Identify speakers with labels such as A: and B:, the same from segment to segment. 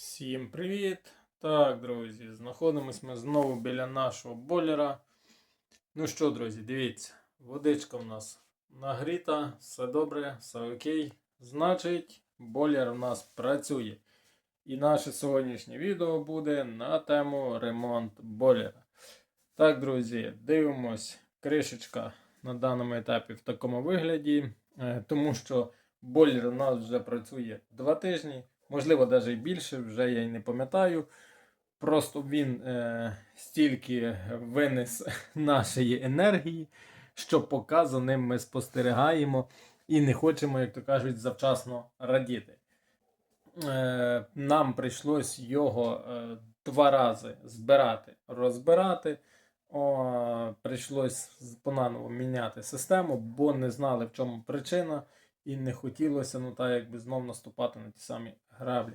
A: Всім привіт! Так, друзі, знаходимось ми знову біля нашого бойлера. Ну що, друзі, дивіться, водичка в нас нагріта, все добре, все окей. Значить, бойлер у нас працює. І наше сьогоднішнє відео буде на тему ремонт бойлера. Так, друзі, дивимось, кришечка на даному етапі в такому вигляді, е, тому що бойлер у нас вже працює 2 тижні, можливо, навіть і більше, вже я й не пам'ятаю. Просто він е, стільки винес нашої енергії, що поки за ним ми спостерігаємо і не хочемо, як то кажуть, завчасно радіти. Е, нам прийшлось його е, два рази збирати, розбирати. О, прийшлось понаново міняти систему, бо не знали, в чому причина, і не хотілося, ну так якби знов наступати на ті самі граблі.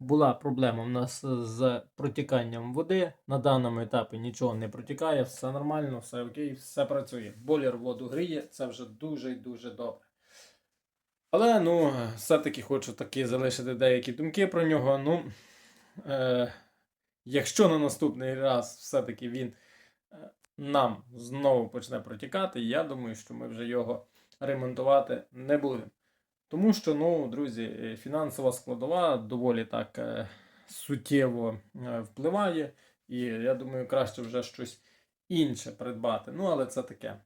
A: Була проблема в нас з протіканням води. На даному етапі нічого не протікає, все нормально, все окей, все працює. Бойлер воду гріє, це вже дуже і дуже добре. Але ну, все-таки хочу таки залишити деякі думки про нього. Ну, е, якщо на наступний раз все-таки він е, нам знову почне протікати, я думаю, що ми вже його ремонтувати не будемо. Тому що, ну, друзі, е, фінансова складова доволі так е, суттєво е, впливає, і я думаю, краще вже щось інше придбати. Ну, але це таке.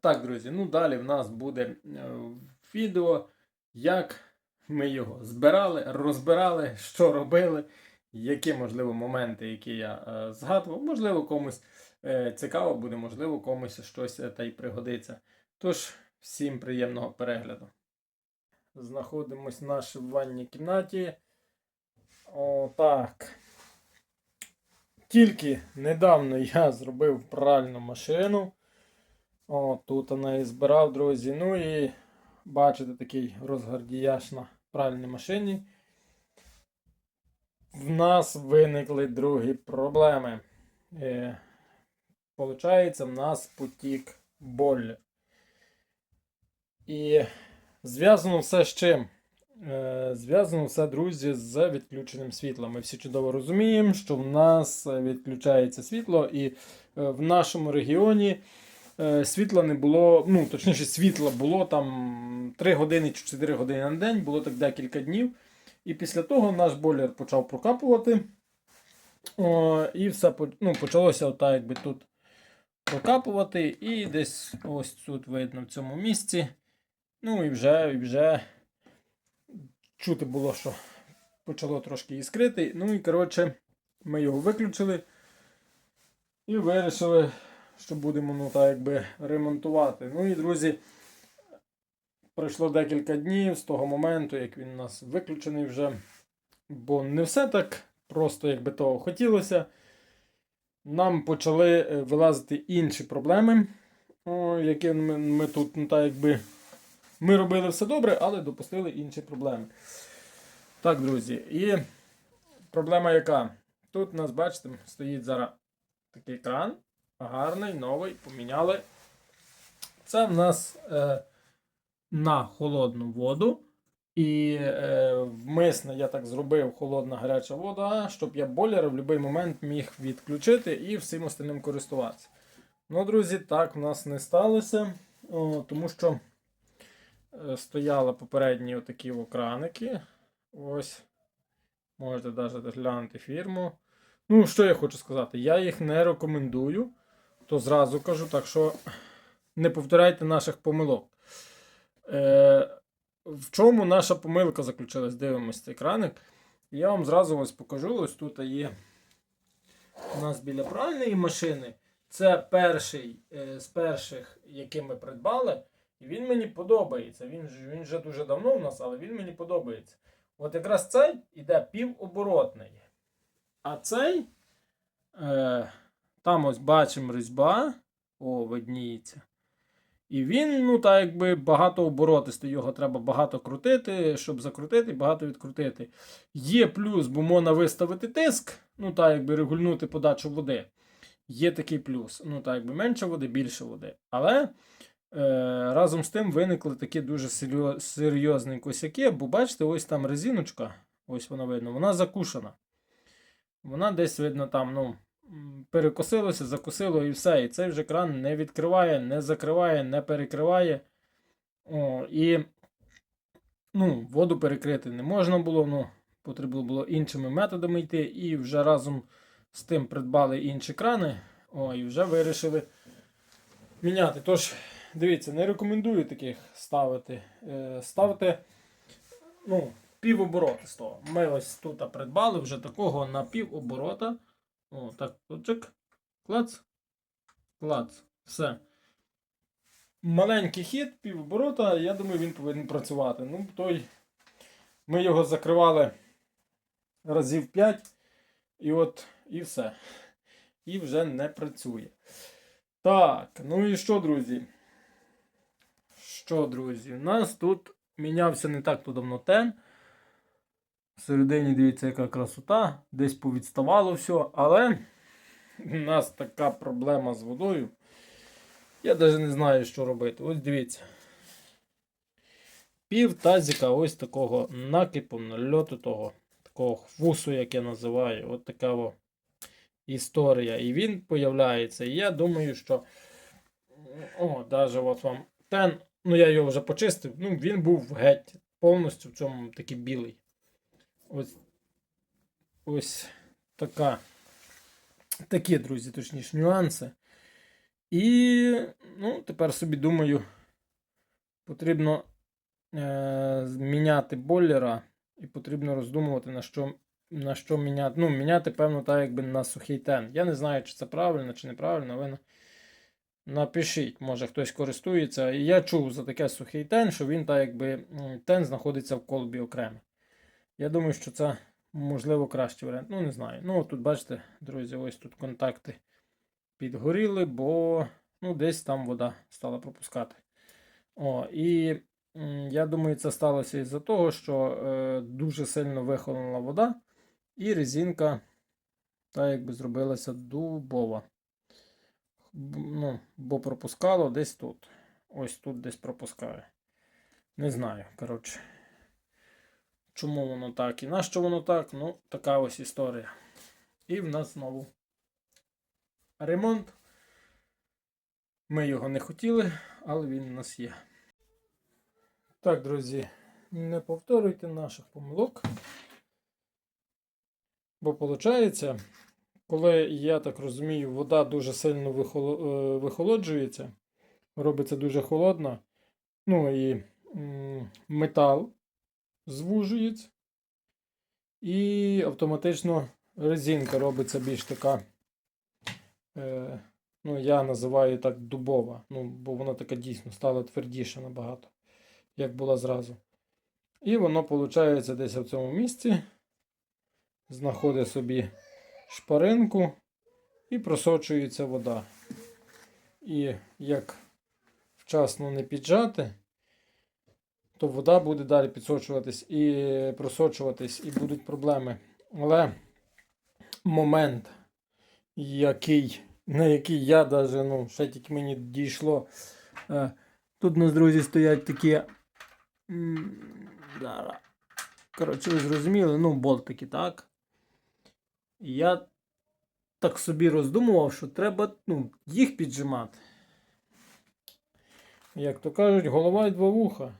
A: Так, друзі, ну далі в нас буде відео, як ми його збирали, розбирали, що робили, які, можливо, моменти, які я згадував. Можливо, комусь цікаво буде, можливо, комусь щось та й пригодиться. Тож, всім приємного перегляду. Знаходимось в нашій ванній кімнаті. О, так. Тільки недавно я зробив пральну машину. О, тут вона і збирав, друзі. Ну і бачите такий розгардіяш на пральній машині. В нас виникли другі проблеми. Е, Получається, в нас потік бойлер. І зв'язано все з чим? Е, Зв'язано все, друзі, з відключеним світлом. Ми всі чудово розуміємо, що в нас е, відключається світло, і е, в нашому регіоні світла не було, ну, точніше, світла було там 3 години чи 4 години на день, було так декілька днів. І після того наш бойлер почав прокапувати. О, і все ну, почалося отак, якби тут прокапувати. І десь ось тут видно в цьому місці. Ну і вже, і вже чути було, що почало трошки іскрити. Ну і коротше, ми його виключили і вирішили, що будемо ну, так, якби, ремонтувати. Ну і друзі, пройшло декілька днів з того моменту, як він у нас виключений вже. Бо не все так просто, як би того хотілося. Нам почали е, вилазити інші проблеми, які ми, ми тут, ну, так якби. Ми робили все добре, але допустили інші проблеми. Так, друзі, і проблема яка? Тут у нас, бачите, стоїть зараз такий кран. Гарний, новий, поміняли. Це в нас е, на холодну воду. І е, вмисно я так зробив холодна гаряча вода, щоб я бойлер в будь-який момент міг відключити і всім остальним користуватися. Ну, друзі, так в нас не сталося, о, тому що стояли попередні отакі окраники. Ось. Можете навіть глянути фірму. Ну, що я хочу сказати? Я їх не рекомендую, то зразу кажу, так що не повторяйте наших помилок. Е, в чому наша помилка заключилась? Дивимось цей краник. Я вам зразу ось покажу. Ось тут є у нас біля пральної машини. Це перший е, з перших, який ми придбали. І він мені подобається. Він, він вже дуже давно у нас, але він мені подобається. От якраз цей іде півоборотний. А цей, е, там ось бачимо різьба. О, видніється. І він, ну так якби багато оборотистий, його треба багато крутити, щоб закрутити, багато відкрутити. Є плюс, бо можна виставити тиск, ну так якби регульнути подачу води. Є такий плюс. Ну так якби менше води, більше води. Але разом з тим виникли такі дуже серйозні косяки, бо бачите, ось там резиночка. ось вона видно, вона закушена. Вона десь, видно, там, ну, перекосилося, закусило і все. І цей вже кран не відкриває, не закриває, не перекриває. О, і ну, воду перекрити не можна було, ну, потрібно було іншими методами йти. І вже разом з тим придбали інші крани. О, і вже вирішили міняти. Тож, дивіться, не рекомендую таких ставити. Е, ставте ну, півоборота з того. Ми ось тут придбали вже такого на півоборота. О, так, точок. Клац. Клац. Все. Маленький хід, півоборота, я думаю, він повинен працювати. Ну, той. Ми його закривали разів 5. І от, і все. І вже не працює. Так, ну і що, друзі? Що, друзі? У нас тут мінявся не так то давно тен. Всередині, дивіться, яка красота. Десь повідставало все, але у нас така проблема з водою. Я навіть не знаю, що робити. Ось дивіться. Пів тазика ось такого накипу, нальоту того, такого хвусу, як я називаю. От така о історія. І він появляється. І я думаю, що. О, навіть от вам тен. Ну, я його вже почистив. Ну, він був геть повністю в цьому такий білий. Ось ось така. Такі, друзі, точніше, нюанси. І ну, тепер собі думаю, потрібно е, міняти бойлера і потрібно роздумувати, на що на що міняти. Ну, міняти, певно, так, якби на сухий тен. Я не знаю, чи це правильно, чи неправильно, ви на- напишіть, може хтось користується. Я чув за таке сухий тен, що він так, якби тен знаходиться в колбі окремо. Я думаю, що це можливо кращий варіант. Ну, не знаю. Ну, тут бачите, друзі, ось тут контакти підгоріли, бо ну, десь там вода стала пропускати. О, і я думаю, це сталося із-за того, що е, дуже сильно вихолонула вода, і резинка та якби зробилася дубова. Ну, бо пропускало десь тут. Ось тут десь пропускає. Не знаю, коротше. Чому воно так і на що воно так? Ну, така ось історія. І в нас знову ремонт. Ми його не хотіли, але він у нас є. Так, друзі, не повторюйте наших помилок. Бо виходить, коли, я так розумію, вода дуже сильно е, вихолоджується, робиться дуже холодна, ну і метал звужується, і автоматично резинка робиться більш така. Е, ну, я називаю так дубова. Ну, бо вона така дійсно стала твердіша набагато, як була зразу. І воно, виходить, десь в цьому місці знаходить собі шпаринку і просочується вода. І як вчасно не піджати, то вода буде далі підсочуватись і просочуватись, і будуть проблеми. Але момент, який, на який я даже, ну, ще тільки мені дійшло. Е, тут у нас, друзі, стоять такі. Коротше, ви зрозуміли, ну, болтики, так? І я так собі роздумував, що треба ну, їх піджимати. Як то кажуть, голова й два вуха.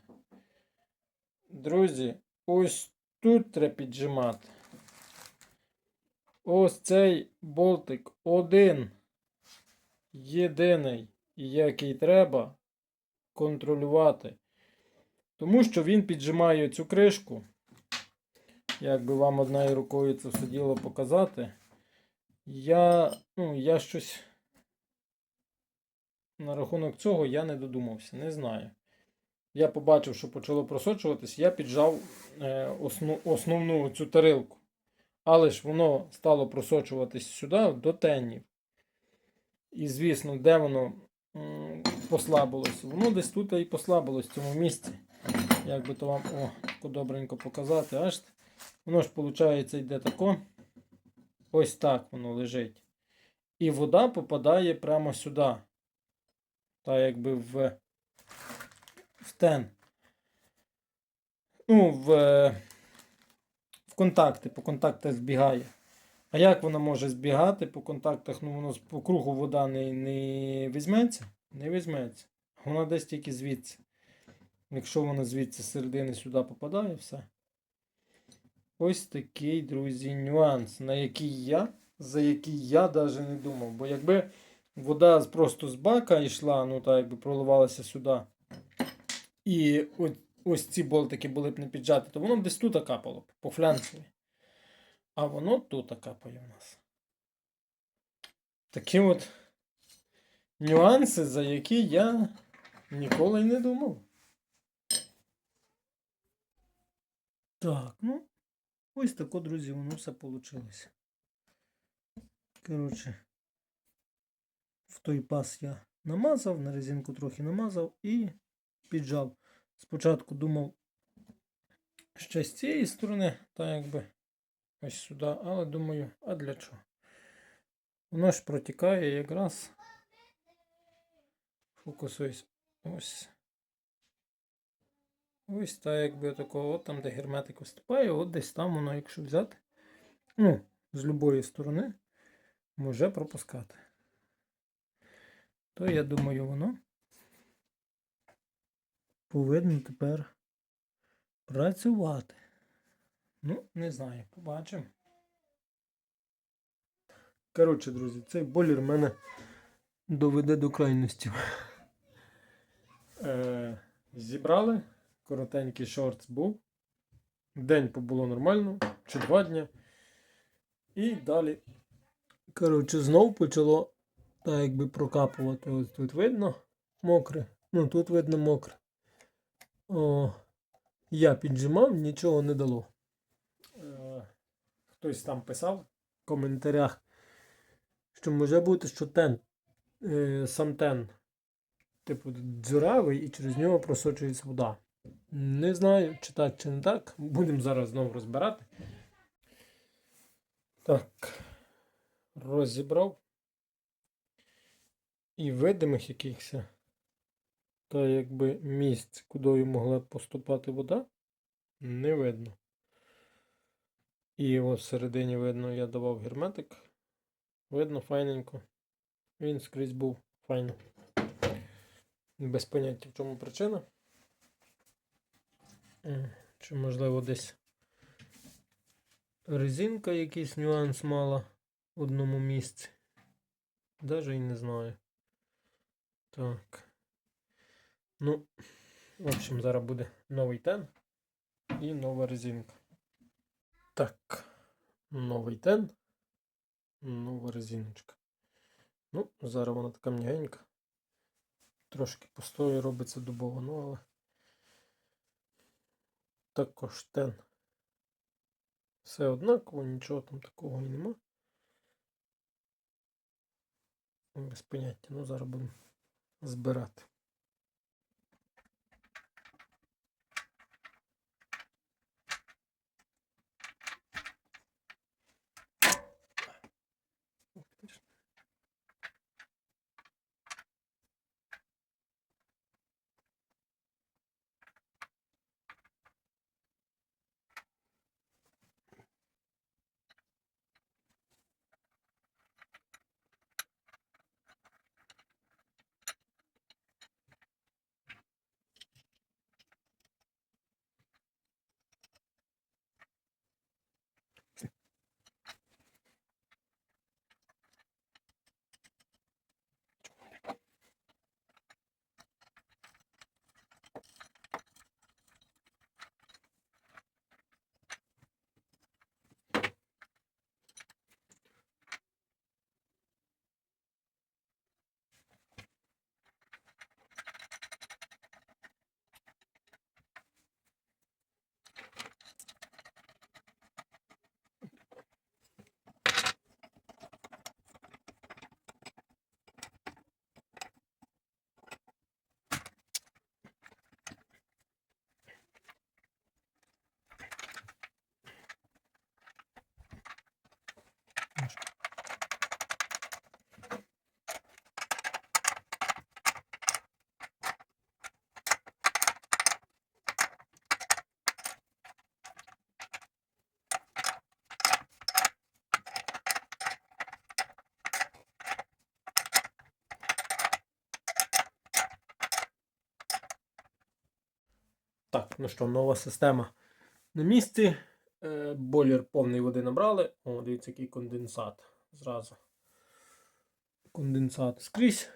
A: Друзі, ось тут треба піджимати. Ось цей болтик один. Єдиний, який треба контролювати. Тому що він піджимає цю кришку. Як би вам однією рукою це все діло показати. Я, ну, я щось на рахунок цього я не додумався, не знаю. Я побачив, що почало просочуватись, я піджав е, основ, основну цю тарилку. Але ж воно стало просочуватись сюди, до тенів. І, звісно, де воно м, послабилось? Воно десь тут і послабилось в цьому місці. Як би то вам о, добренько показати. Аж воно ж, виходить, йде тако. Ось так воно лежить. І вода попадає прямо сюди. Та якби в, в тен. Ну, в, в контакти, по контактах збігає. А як вона може збігати по контактах? Ну воно по кругу вода не, не візьметься? Не візьметься. Вона десь тільки звідси. Якщо вона звідси середини сюди попадає, все. Ось такий, друзі, нюанс, на який я, за який я навіть не думав. Бо якби вода просто з бака йшла, ну так якби проливалася сюди. І ось, ці болтики були б не піджаті, то воно б десь тут капало б, по флянцеві. А воно тут капає в нас. Такі от нюанси, за які я ніколи й не думав. Так, ну, ось тако, друзі, воно все вийшло. Коротше, в той пас я намазав, на резинку трохи намазав і піджав. Спочатку думав ще з цієї сторони, так якби ось сюди, але думаю, а для чого? Воно ж протікає якраз. Фокусуюсь. Ось. Ось так, якби такого, от там, де герметик виступає, от десь там воно, якщо взяти, ну, з любої сторони, може пропускати. То я думаю, воно повинно тепер працювати. Ну, не знаю, побачимо. Коротше, друзі, цей болір мене доведе до крайності. Е, зібрали. Коротенький шортс був. День побуло нормально, чи два дні. І далі. Коротше, знов почало так якби прокапувати. Ось тут видно мокре. Ну, тут видно мокре. О, я піджимав, нічого не дало. Е, хтось там писав в коментарях, що може бути, що тен, е, сам тен, типу, дзюравий і через нього просочується вода. Не знаю, чи так, чи не так. Будемо зараз знову розбирати. Так, розібрав. І видимих якихось, та якби місць, куди могла поступати вода, не видно. І ось всередині видно, я давав герметик. Видно файненько. Він скрізь був файно. Без поняття в чому причина. М, Чи можливо десь резинка якийсь нюанс мала в одному місці. Даже і не знаю. Так. Ну, в общем, зараз буде новий тен і нова резинка. Так, новий тен, нова резиночка. Ну, зараз вона така м'ягенька. Трошки пустою робиться дубово, ну але також тен. Все однаково, нічого там такого і нема. Без поняття. Ну, зараз будемо збирати. Ну що, нова система на місці. Е, Бойлер повний води набрали. О, дивіться, який конденсат. Зразу. Конденсат скрізь.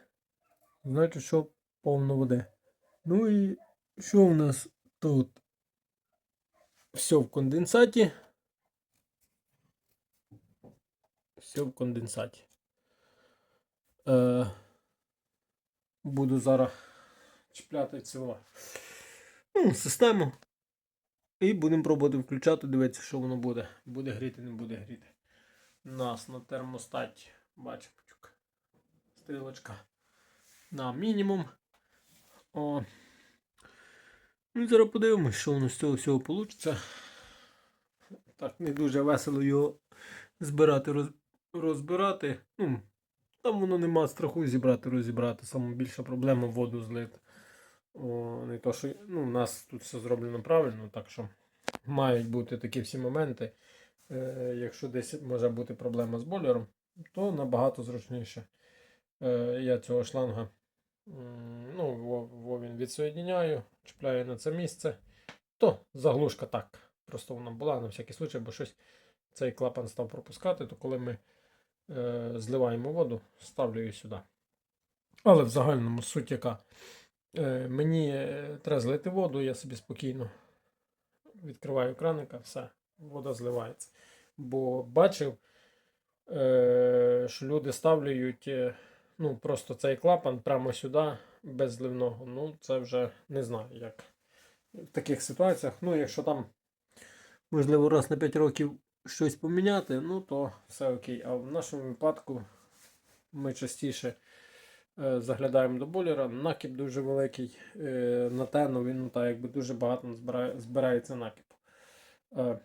A: Значить, що повно води. Ну і що в нас тут? Все в конденсаті. Все в конденсаті. Е, буду зараз чіпляти цього ну, систему. І будемо пробувати включати, дивитися, що воно буде. Буде гріти, не буде гріти. У нас на термостаті, бачимо, стрілочка на мінімум. О. Ну зараз подивимось, що воно з цього всього вийде. Так, не дуже весело його збирати, роз, розбирати. Ну, там воно нема страху зібрати, розібрати. Саме більша проблема воду злити. Не то, що ну, у нас тут все зроблено правильно, так що мають бути такі всі моменти. Е, якщо десь може бути проблема з бойлером, то набагато зручніше. Е, я цього шланга ну, він відсоєдняю, чіпляю на це місце. То заглушка так. Просто вона була на всякий случай, бо щось цей клапан став пропускати, то коли ми е, зливаємо воду, ставлю її сюди. Але в загальному суть яка. Е, мені е, треба злити воду, я собі спокійно відкриваю краника, все, вода зливається. Бо бачив, е, що люди ставлять е, ну, просто цей клапан прямо сюди, без зливного. Ну, це вже не знаю, як в таких ситуаціях. Ну, якщо там, можливо, раз на 5 років щось поміняти, ну то все окей. А в нашому випадку ми частіше заглядаємо до бойлера. Накіп дуже великий. Е, на тену він ну, так, якби дуже багато збирає, збирається накипу. Е,